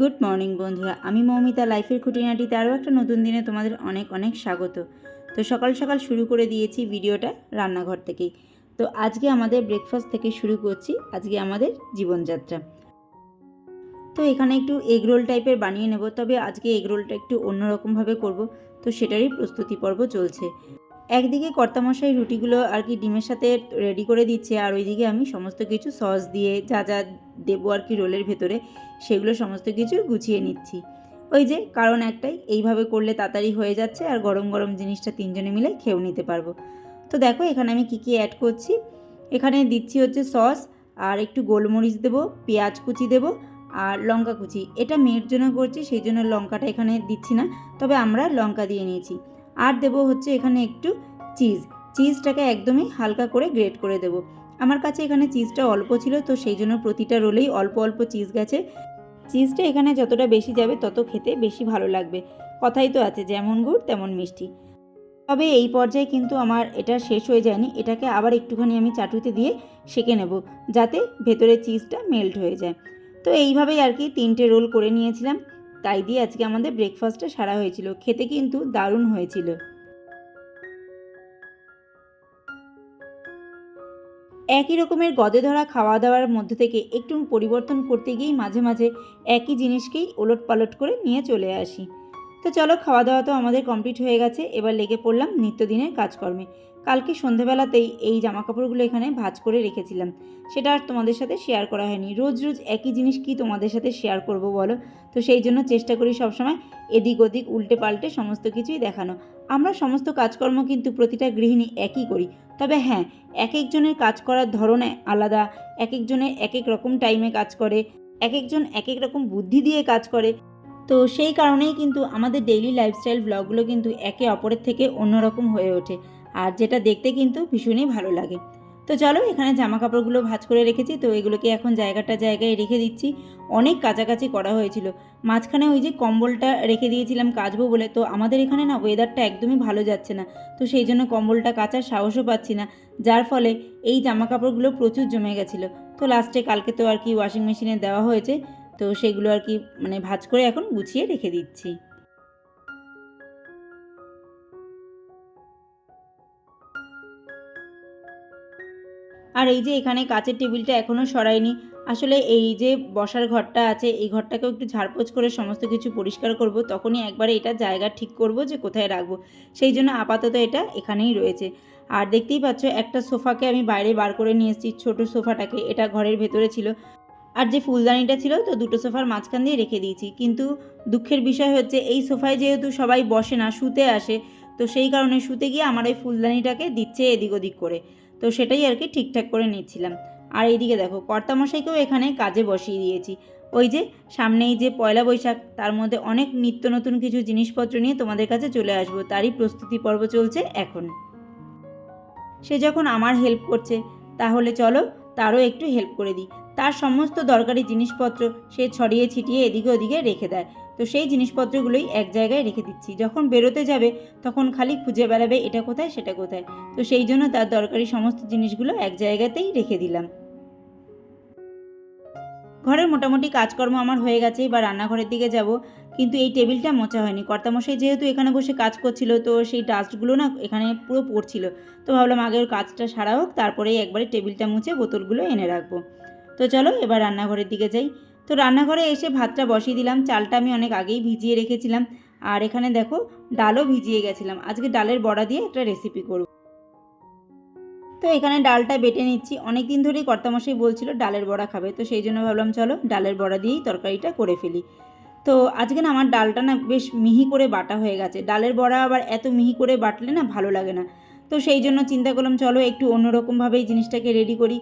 Good morning বন্ধুরা, আমি মৌমিতা, লাইফের খুঁটিনাটিতে আরও একটা নতুন দিনে তোমাদের অনেক অনেক স্বাগত। তো সকাল সকাল শুরু করে দিয়েছি ভিডিওটা রান্নাঘর থেকেই। তো আজকে আমাদের ব্রেকফাস্ট থেকে শুরু করছি, আজকে আমাদের জীবনযাত্রা। তো এখানে একটু এগ রোল টাইপের বানিয়ে নেব, তবে আজকে এগ রোলটা একটু অন্যরকমভাবে করব, তো সেটারই প্রস্তুতি পর্ব চলছে। একদিকে কর্তামশাই রুটিগুলো আর কি ডিমের সাথে রেডি করে দিচ্ছে, আর ওইদিকে আমি সমস্ত কিছু সস দিয়ে যা যা দেবো আর কি রোলের ভেতরে, সেগুলো সমস্ত কিছু গুছিয়ে নিচ্ছি। ওই যে কারণ একটাই, এইভাবে করলে তাড়াতাড়ি হয়ে যাচ্ছে আর গরম গরম জিনিসটা তিনজনে মিলে খেয়েও নিতে পারব। তো দেখো এখানে আমি কী কী অ্যাড করছি। এখানে দিচ্ছি হচ্ছে সস আর একটু গোলমরিচ দেবো, পেঁয়াজ কুচি দেবো, আর লঙ্কা কুচি। এটা মেয়ের জন্য করছি, সেই জন্য লঙ্কাটা এখানে দিচ্ছি না, তবে আমরা লঙ্কা দিয়ে নিয়েছি। আর দেবো হচ্ছে এখানে একটু চিজ। চিজটাকে একদমই হালকা করে গ্রেট করে দেবো। আমার কাছে এখানে চিজটা অল্প ছিল, তো সেই জন্য প্রতিটা রোলেই অল্প অল্প চিজ গেছে। চিজটা এখানে যতটা বেশি যাবে তত খেতে বেশি ভালো লাগবে। কথাই তো আছে, যেমন গুড় তেমন মিষ্টি। তবে এই পর্যায়ে কিন্তু আমার এটা শেষ হয়ে যায়নি, এটাকে আবার একটুখানি আমি চাটুতে দিয়ে সেঁকে নেব, যাতে ভেতরে চিজটা মেল্ট হয়ে যায়। তো এইভাবেই আর কি তিনটে রোল করে নিয়েছিলাম। তাই দিয়ে আজকে আমাদের ব্রেকফাস্টটা সারা হয়েছিল। খেতে কিন্তু দারুণ হয়েছিল। একই রকমের গদে ধরা খাওয়া দাওয়ার মধ্যে থেকে একটু পরিবর্তন করতে গিয়েই মাঝে মাঝে একই জিনিসকেই ওলট পালট করে নিয়ে চলে আসি। তো চলো খাওয়া দাওয়া তো আমাদের কমপ্লিট হয়ে গেছে, এবার লেগে পড়লাম নিত্যদিনের কাজকর্মে। কালকে সন্ধেবেলাতেই এই জামা কাপড়গুলো এখানে ভাজ করে রেখেছিলাম। সেটা আর তোমাদের সাথে শেয়ার করা হয়নি। রোজ রোজ একই জিনিস কি তোমাদের সাথে শেয়ার করব বলো? তো সেই জন্য চেষ্টা করি সবসময় এদিক ওদিক উল্টে পাল্টে সমস্ত কিছুই দেখানো। আমরা সমস্ত কাজকর্ম কিন্তু প্রতিটা গৃহিণী একই করি। তবে হ্যাঁ এক একজনের কাজ করার ধরনে আলাদা, এক একজনের এক এক রকম টাইমে কাজ করে, এক একজন এক এক রকম বুদ্ধি দিয়ে কাজ করে। তো সেই কারণেই কিন্তু আমাদের ডেইলি লাইফস্টাইল ব্লগগুলো কিন্তু একে অপরের থেকে অন্যরকম হয়ে ওঠে। আর যেটা দেখতে কিন্তু ভীষণই ভালো লাগে। তো চলো এখানে জামা কাপড়গুলো ভাঁজ করে রেখেছি, তো এগুলোকে এখন জায়গাটা জায়গায় রেখে দিচ্ছি। অনেক কাছাকাছি করা হয়েছিল। মাঝখানে ওই যে কম্বলটা রেখে দিয়েছিলাম কাচবো বলে, তো আমাদের এখানে না ওয়েদারটা একদমই ভালো যাচ্ছে না। তো সেই জন্য কম্বলটা কাচার সাহসও পাচ্ছি না। যার ফলে এই জামা কাপড়গুলো প্রচুর জমে গেছিল। তো লাস্টে কালকে তো আর কি ওয়াশিং মেশিনে দেওয়া হয়েছে। তো সেগুলো আর কি মানে ভাঁজ করে এখন গুছিয়ে রেখে দিচ্ছি। আর এই যে এখানে কাচের টেবিলটা এখনও সরাইনি, আসলে এই যে বসার ঘরটা আছে, এই ঘরটাকেও একটু ঝাড়পোছ করে সমস্ত কিছু পরিষ্কার করব, তখনই একবারে এটা জায়গা ঠিক করব যে কোথায় রাখব। সেই জন্য আপাতত এটা এখানেই রয়েছে। আর দেখতেই পাচ্ছ একটা সোফাকে আমি বাইরে বার করে নিয়ে এসেছি, ছোটো সোফাটাকে, এটা ঘরের ভেতরে ছিল। আর যে ফুলদানিটা ছিল তো দুটো সোফার মাঝখান দিয়ে রেখে দিয়েছি। কিন্তু দুঃখের বিষয় হচ্ছে এই সোফায় যেহেতু সবাই বসে না, শুতে আসে, তো সেই কারণে শুতে গিয়ে আমার ওই ফুলদানিটাকে দিচ্ছে এদিক ওদিক করে। তো সেটাই আর কি ঠিকঠাক করে নিচ্ছিলাম। আর এইদিকে দেখো, কর্তামশাইকেও এখানে কাজে বসিয়ে দিয়েছি। ওই যে সামনেই যে পয়লা বৈশাখ, তার মধ্যে অনেক নিত্য নতুন কিছু জিনিসপত্র নিয়ে তোমাদের কাছে চলে আসব। তারই প্রস্তুতি পর্ব চলছে এখন। সে যখন আমার হেল্প করছে, তাহলে চলো তারও একটু হেল্প করে দিই। তার সমস্ত দরকারি জিনিসপত্র সে ছড়িয়ে ছিটিয়ে এদিকে ওদিকে রেখে দেয়। তো সেই জিনিসপত্রগুলোই এক জায়গায় রেখে দিচ্ছি। যখন বেরোতে যাবে, তখন খালি খুঁজে বেড়াবে এটা কোথায়, সেটা কোথায়। তো সেই জন্য তার দরকারি সমস্ত জিনিসগুলো এক জায়গাতেই রেখে দিলাম। ঘরের মোটামুটি কাজকর্ম আমার হয়ে গেছে বা রান্নাঘরের দিকে যাব। কিন্তু এই টেবিলটা মোচা হয়নি। কর্তামশাই যেহেতু এখানে বসে কাজ করছিল, তো সেই ডাস্টগুলো না এখানে পুরো পড়ছিল। তো ভাবলাম আগে ওর কাজটা সারা হোক, তারপরেই একবারে টেবিলটা মুছে বোতলগুলো এনে রাখব। তো চলো এবার রান্নাঘরের দিকে যাই। তো রান্নাঘরে এসে ভাতটা বসিয়ে দিলাম। চালটা আমি অনেক আগেই ভিজিয়ে রেখেছিলাম। আর এখানে দেখো ডালও ভিজিয়ে গেছিলাম। আজকে ডালের বড়া দিয়ে একটা রেসিপি করব। তো এখানে ডালটা বেটে নিচ্ছি। অনেক দিন ধরেই কর্তামশাই বলছিল ডালের বড়া খাবে। তো সেই জন্য ভাবলাম চলো ডালের বড়া দিয়েই তরকারিটা করে ফেলি। তো আজকে না আমার ডালটা না বেশ মিহি করে বাটা হয়ে গেছে। ডালের বড়া আবার এত মিহি করে বাটলে না ভালো লাগে না। তো সেই জন্য চিন্তা করলাম চলো একটু অন্যরকমভাবে এই জিনিসটাকে রেডি করি।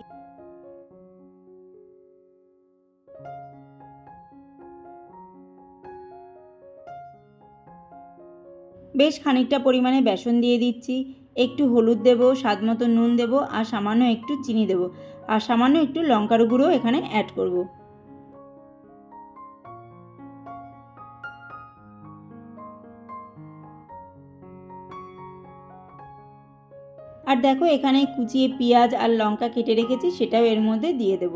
বেশ খানিকটা পরিমাণে বেসন দিয়ে দিচ্ছি। একটু হলুদ দেব, স্বাদ মতো নুন দেব, আর সামান্য একটু চিনি দেব। আর সামান্য একটু লঙ্কার গুঁড়ো এখানে অ্যাড করব। আর দেখো এখানে কুচিয়ে পেঁয়াজ আর লঙ্কা কেটে রেখেছি, সেটাও এর মধ্যে দিয়ে দেব।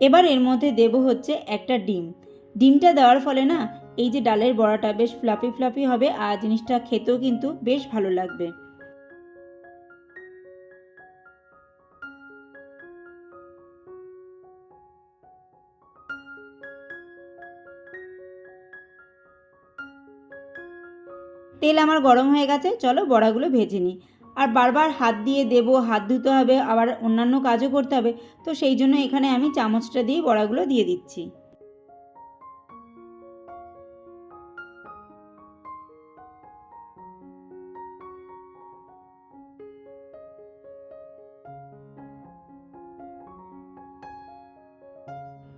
এবার এর মধ্যে দেব হচ্ছে একটা ডিম। ডিমটা দেওয়ার ফলে না এই যে ডালের বড়াটা বেশ ফ্লাফি ফ্লাফি হবে আর জিনিসটা খেতেও কিন্তু বেশ ভালো লাগবে। তেল আমার গরম হয়ে গেছে, চলো বড়াগুলো ভেজে নিই। আর বারবার হাত দিয়ে দেবো, হাত ধুতে হবে, আবার অন্যান্য কাজও করতে হবে, তো সেই জন্য এখানে আমি চামচটা দিয়ে বড়াগুলো দিয়ে দিচ্ছি।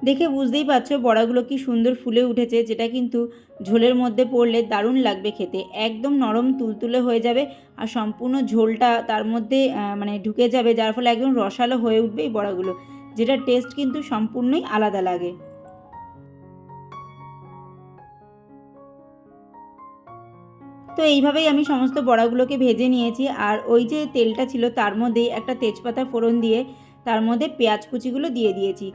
দেখে বুঝতেই পারছ বড়াগুলো কি সুন্দর ফুলে উঠেছে, যেটা কিন্তু ঝোলের মধ্যে পড়লে দারুণ লাগবে খেতে। একদম নরম তুলতুলে হয়ে যাবে আর সম্পূর্ণ ঝোলটা তার মধ্যে মানে ঢুকে যাবে, যার ফলে একদম রসালো হয়ে উঠবে এই বড়াগুলো যেটা টেস্ট কিন্তু সম্পূর্ণই আলাদা লাগে। তো এইভাবেই আমি সমস্ত বড়াগুলোকে ভেজে নিয়েছি, আর ওই যে তেলটা ছিল তার মধ্যেই একটা তেজপাতা ফোড়ন দিয়ে তার মধ্যে পেঁয়াজ কুচিগুলো দিয়ে দিয়েছি।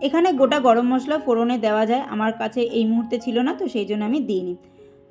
এখানে গোটা গরম মশলা ফোড়নে দেওয়া যায়। আমার কাছে এই মুহূর্তে ছিল না, তো সেই জন্য আমি দিইনি।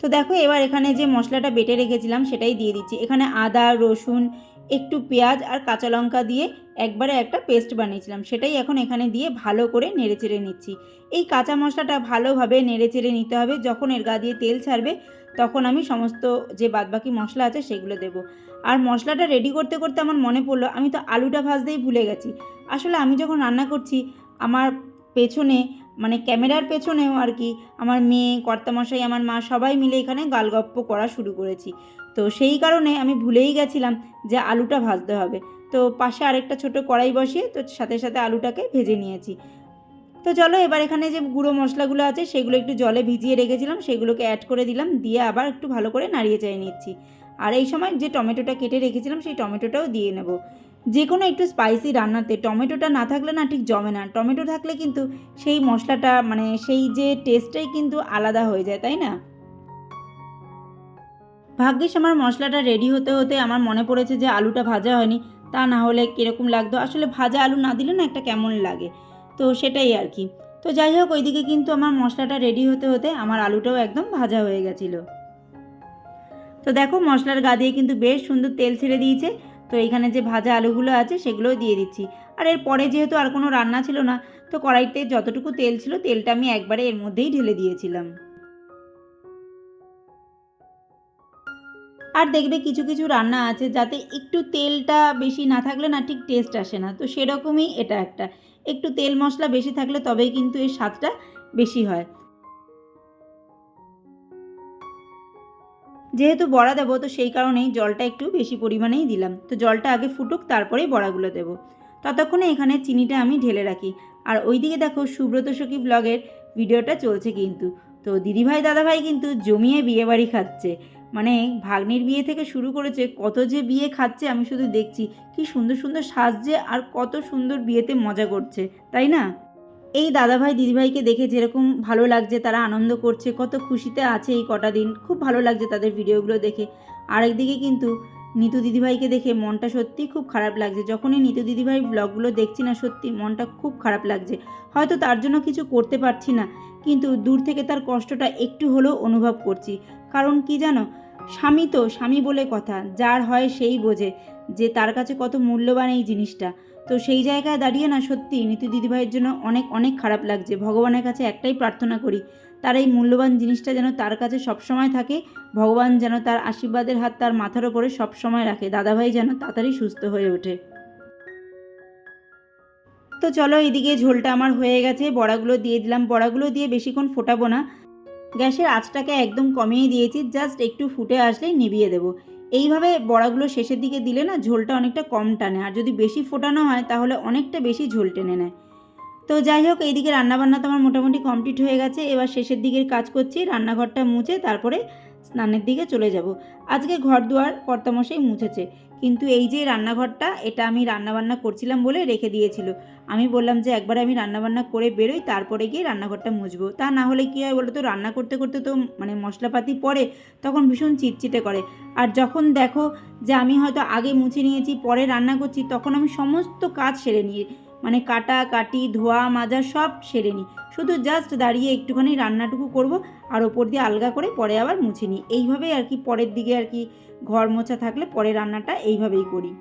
তো দেখো, এবার এখানে যে মশলাটা বেটে রেখেছিলাম, সেটাই দিয়ে দিচ্ছি। এখানে আদা, রসুন, একটু পেঁয়াজ আর কাঁচা লঙ্কা দিয়ে একবারে একটা পেস্ট বানিয়েছিলাম। সেটাই এখন এখানে দিয়ে ভালো করে নেড়েচেড়ে নিচ্ছি। এই কাঁচা মশলাটা ভালোভাবে নেড়েচেড়ে নিতে হবে। যখন এর গা দিয়ে তেল ছাড়বে, তখন আমি সমস্ত যে বাদবাকি মশলা আছে, সেগুলো দেবো। আর মশলাটা রেডি করতে করতে আমার মনে পড়ল, আমি তো আলুটা ভাজতেই ভুলে গেছি। আসলে আমি যখন রান্না করছি আমার পেছনে মানে ক্যামেরার পেছনেও আর কি আমার মেয়ে, কর্তামশাই, আমার মা সবাই মিলে এখানে গালগপ্প করা শুরু করেছি। তো সেই কারণে আমি ভুলেই গেছিলাম যে আলুটা ভাজতে হবে। তো পাশে আরেকটা ছোট কড়াই বসিয়ে তো সাথে সাথে আলুটাকে ভেজে নিয়েছি। তো চলো এবার এখানে যে গুঁড়ো মশলাগুলো আছে সেগুলো একটু জলে ভিজিয়ে রেখেছিলাম, সেগুলোকে অ্যাড করে দিলাম, দিয়ে আবার একটু ভালো করে নাড়িয়ে চাই নিচ্ছি। আর এই সময় যে টমেটোটা কেটে রেখেছিলাম, সেই টমেটোটাও দিয়ে নেব। যে কোনো একটু স্পাইসি রান্নাতে টমেটোটা না থাকলে না ঠিক জমে না। টমেটো থাকলে কিন্তু সেই মশলাটা মানে সেই যে টেস্টটাই কিন্তু আলাদা হয়ে যায়, তাই না? ভাগ্যিস আমার মশলাটা রেডি হতে হতে আমার মনে পড়েছে যে আলুটা ভাজা হয়নি, তা না হলে কীরকম লাগতো। আসলে ভাজা আলু না দিলে না একটা কেমন লাগে। তো সেটাই আর কি। তো যাই হোক, ওইদিকে কিন্তু আমার মশলাটা রেডি হতে হতে আমার আলুটাও একদম ভাজা হয়ে গেছিল। তো দেখো, মশলার গা দিয়ে কিন্তু বেশ সুন্দর তেল ছেড়ে দিয়েছে। তো এখানে যে ভাজা আলুগুলো আছে সেগুলোও দিয়ে দিচ্ছি। আর এর পরে যেহেতু আর কোনো রান্না ছিল না, তো কড়াইতে যতটুকু তেল ছিল তেলটা আমি একবারে এর মধ্যেই ঢেলে দিয়েছিলাম। আর দেখবে কিছু কিছু রান্না আছে যাতে একটু তেলটা বেশি না থাকলে না ঠিক টেস্ট আসে না। তো সেরকমই এটা একটা। একটু তেল মশলা বেশি থাকলে তবেই কিন্তু এর স্বাদটা বেশি হয়। যেহেতু বড়া দেবো, তো সেই কারণেই জলটা একটু বেশি পরিমাণেই দিলাম। তো জলটা আগে ফুটুক, তারপরেই বড়াগুলো দেবো। ততক্ষণে এখানে চিনিটা আমি ঢেলে রাখি। আর ওইদিকে দেখো, সুব্রত সখী ব্লগের ভিডিওটা চলছে কিন্তু। তো দিদিভাই, দাদাভাই কিন্তু জমিয়ে বিয়েবাড়ি খাচ্ছে। মানে ভাগ্নির বিয়ে থেকে শুরু করেছে, কত যে বিয়ে খাচ্ছে, আমি শুধু দেখছি। কি সুন্দর সুন্দর সাজছে আর কত সুন্দর বিয়েতে মজা করছে, তাই না? এই দাদাভাই দিদিভাইকে দেখে যেরকম ভালো লাগছে, তারা আনন্দ করছে, কত খুশিতে আছে এই কটা দিন। খুব ভালো লাগছে তাদের ভিডিওগুলো দেখে। আরেকদিকে কিন্তু নিতু দিদিভাইকে দেখে মনটা সত্যি খুব খারাপ লাগছে। যখনই নিতু দিদিভাই ব্লগগুলো দেখছি না সত্যি, মনটা খুব খারাপ লাগছে। হয়তো তার জন্য কিছু করতে পারছি না, কিন্তু দূর থেকে তার কষ্টটা একটু হলেও অনুভব করছি। কারণ কি জানো স্বামী তো, স্বামী বলে কথা, যার হয় সেই বোঝে যে তার কাছে কত মূল্যবান এই জিনিসটা। তো সেই জায়গায় দাঁড়িয়ে না সত্যি নীতি দিদিভাইয়ের জন্য অনেক অনেক খারাপ লাগছে। ভগবানের কাছে একটাই প্রার্থনা করি, তার এই মূল্যবান জিনিসটা যেন তার কাছে সবসময় থাকে, ভগবান যেন তার আশীর্বাদের হাত তার মাথার ওপরে সবসময় রাখে, দাদাভাই যেন তাড়াতাড়ি সুস্থ হয়ে ওঠে। তো চলো এদিকে ঝোলটা আমার হয়ে গেছে, বড়াগুলো দিয়ে দিলাম, বড়াগুলো দিয়ে বেশিক্ষণ ফোটাবো না। গ্যাসের আঁচটাকে একদম কমিয়ে দিয়েছি জাস্ট একটু ফুটে আসলেই নিভিয়ে দেবো। এইভাবে বড়াগুলো শেষের দিকে দিলে না ঝোলটা অনেকটা কম টানে, আর যদি বেশি ফোটানো হয় তাহলে অনেকটা বেশি ঝোল টেনে নেয়। তো যাই হোক, এইদিকে রান্নাবান্না তো আমার মোটামুটি কমপ্লিট হয়ে গেছে, এবার শেষের দিকের কাজ করছি, রান্নাঘরটা মুছে তারপরে স্নানের দিকে চলে যাব। আজকে ঘর দুয়ার কর্তামশাই মুছেছে কিন্তু এই যে রান্নাঘরটা, এটা আমি রান্নাবান্না করছিলাম বলে রেখে দিয়েছিল। আমি বললাম যে একবার আমি রান্নাবান্না করে বেরোই, তারপরে গিয়ে রান্নাঘরটা মুছবো। তা না হলে কী হয় বলো তো রান্না করতে করতে তো মানে মশলাপাতি পড়ে, তখন ভীষণ চিটচিটে করে। আর যখন দেখো যে আমি হয়তো আগে মুছে নিয়েছি, পরে রান্না করছি, তখন আমি সমস্ত কাজ সেরে নিই। মানে কাটা, কাটি, ধোয়া, মাজা সব সেরে নিই। শুধু জাস্ট দাঁড়িয়ে একটুখানি রান্নাটুকু করব আর ওপর দিয়ে আলগা করে পরে আবার মুছে নিই। এইভাবেই আর কি পরের দিকে আর কি ঘর মোছা থাকলে পরে রান্নাটা এইভাবেই করি।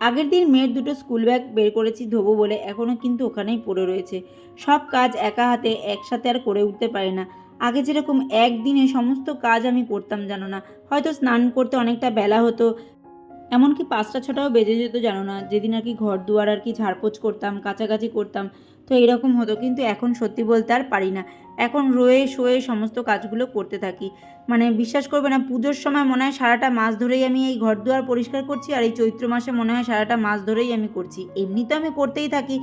আগের দিন মেয়ের দুটো স্কুল ব্যাগ বের করেছি ধোবো বলে এখনও কিন্তু ওখানেই পড়ে রয়েছে। সব কাজ একা হাতে, একসাথে আর করে উঠতে পারে না। আগে যেরকম একদিনে সমস্ত কাজ আমি করতাম জানো না। হয়তো স্নান করতে অনেকটা বেলা হতো এমনকি পাঁচটা ছটাও বেজে যেত, জানো না? যেদিন আর কি ঘর দুয়ার আর কি ঝাড়পোছ করতাম কাছাকাছি করতাম, তো এরকম হতো। কিন্তু এখন সত্যি বলতে আর পারি না। এখন রয়ে শোয়ে সমস্ত কাজগুলো করতে থাকি। মানে বিশ্বাস করবে না, পুজোর সময় মনে হয় সারাটা মাস ধরেই আমি এই ঘর দুয়ার পরিষ্কার করছি আর এই চৈত্র মাসে মনে হয় সারাটা মাস ধরেই আমি করছি। এমনি তো আমি করতেই থাকি,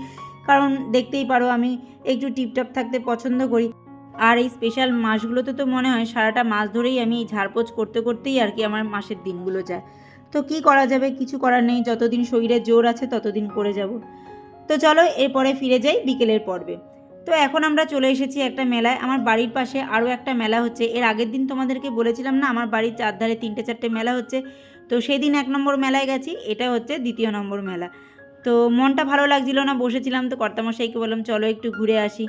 কারণ দেখতেই পারো আমি একটু টিপটাপ থাকতে পছন্দ করি। আর এই স্পেশাল মাসগুলোতে তো মনে হয় সারাটা মাস ধরেই আমি ঝাড়পোছ করতে, করতেই আর কি আমার মাসের দিনগুলো যায়। তো কি করা যাবে? কিছু করার নেই। যতদিন শরীরে জোর আছে, ততদিন করে যাব। তো চলো, এরপরে ফিরে যাই বিকেলের পর্বে। তো এখন আমরা চলে এসেছি একটা মেলায়। আমার বাড়ির পাশে আরও একটা মেলা হচ্ছে। এর আগের দিন তোমাদেরকে বলেছিলাম না, আমার বাড়ির চারধারে তিনটে চারটে মেলা হচ্ছে। তো সেই দিন এক নম্বর মেলায় গেছি। এটা হচ্ছে দ্বিতীয় নম্বর মেলা। তো মনটা ভালো লাগছিল না, বসেছিলাম। তো কর্তামশাইকে বললাম, চলো একটু ঘুরে আসি।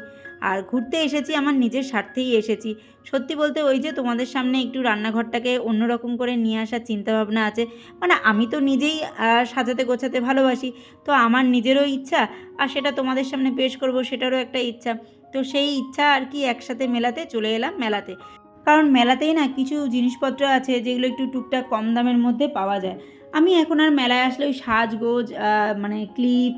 আর ঘুরতে এসেছি, আমার নিজের স্বার্থেই এসেছি। সত্যি বলতে ওই যে তোমাদের সামনে একটু রান্নাঘরটাকে অন্যরকম করে নিয়ে আসার চিন্তাভাবনা আছে মানে আমি তো নিজেই সাজাতে গোছাতে ভালোবাসি, তো আমার নিজেরও ইচ্ছা, আর সেটা তোমাদের সামনে পেশ করব সেটারও একটা ইচ্ছা। তো সেই ইচ্ছা আর কি একসাথে মেলাতে চলে এলাম মেলাতে। কারণ মেলাতেই না কিছু জিনিসপত্র আছে যেগুলো একটু টুকটাক কম দামের মধ্যে পাওয়া যায়। আমি এখন আর মেলায় আসলে ওই সাজগোজ মানে ক্লিপ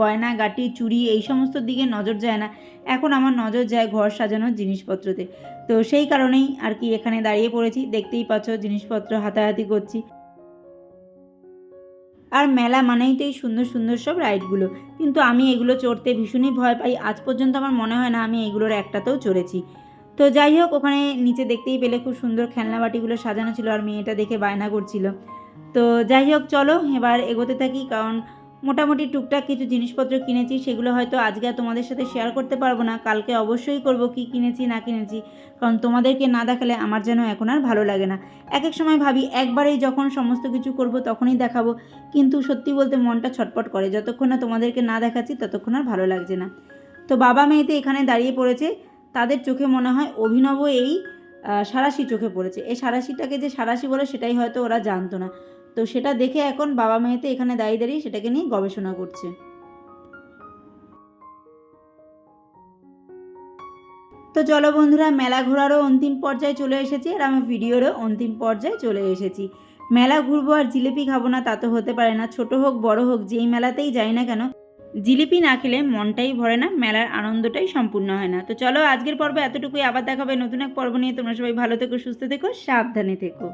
গয়না, গাটি, চুড়ি এই সমস্ত দিকে নজর যায় না। এখন আমার নজর যায় ঘর সাজানোর জিনিসপত্রতে। তো সেই কারণেই আর কি এখানে দাঁড়িয়ে পড়েছি, দেখতেই পাচ্ছ জিনিসপত্র হাতাহাতি করছি। আর মেলা মানেই তো এই সুন্দর সুন্দর সব রাইডগুলো। কিন্তু আমি এগুলো চড়তে ভীষণই ভয় পাই। আজ পর্যন্ত আমার মনে হয় না আমি এগুলোর একটাতেও চড়েছি। তো যাই হোক, ওখানে নিচে দেখতেই পেলে খুব সুন্দর খেলনা বাটিগুলো সাজানো ছিল আর মেয়েটা দেখে বায়না করছিল। তো যাই হোক, চলো এবার এগোতে থাকি কারণ মোটামুটি টুকটাক কিছু জিনিসপত্র কিনেছি, সেগুলো হয়তো আজকে তোমাদের সাথে শেয়ার করতে পারব না। কালকে অবশ্যই করব কি কিনেছি, না কিনেছি, কারণ তোমাদেরকে না দেখালে আমার যেন এখন আর ভালো লাগে না। এক এক সময় ভাবি, একবারেই যখন সমস্ত কিছু করব তখনই দেখাবো, কিন্তু সত্যি বলতে মনটা ছটপট করে। যতক্ষণ না তোমাদেরকে না দেখাচ্ছি, ততক্ষণ আর ভালো লাগছে না। তো বাবা মেয়েতে এখানে দাঁড়িয়ে পড়েছে তাদের চোখে মনে হয় অভিনব এই সারাশি চোখে পড়েছে। এই সারাশিটাকে যে সারাশি বলে সেটাই হয়তো ওরা জানতো না। তো সেটা দেখে এখন বাবা মেয়েতে এখানে দাঁড়িয়ে দাঁড়িয়ে সেটাকে নিয়ে গবেষণা করছে। তো চলো বন্ধুরা, মেলা ঘোরারও অন্তিম পর্যায়ে চলে এসেছি আর আমার ভিডিওরও অন্তিম পর্যায়ে চলে এসেছি। মেলা ঘুরবো আর জিলিপি খাব না তা তো হতে পারে না। ছোট হোক, বড় হোক, যেই মেলাতেই যাই না কেন জিলিপি না খেলে মনটাই ভরে না, মেলার আনন্দটাই সম্পূর্ণ হয় না। তো চলো আজকের পর্ব এতটুকুই, আবার দেখাবে নতুন এক পর্ব নিয়ে। তোমরা সবাই ভালো থেকো, সুস্থ থেকো, সাবধানে থেকো।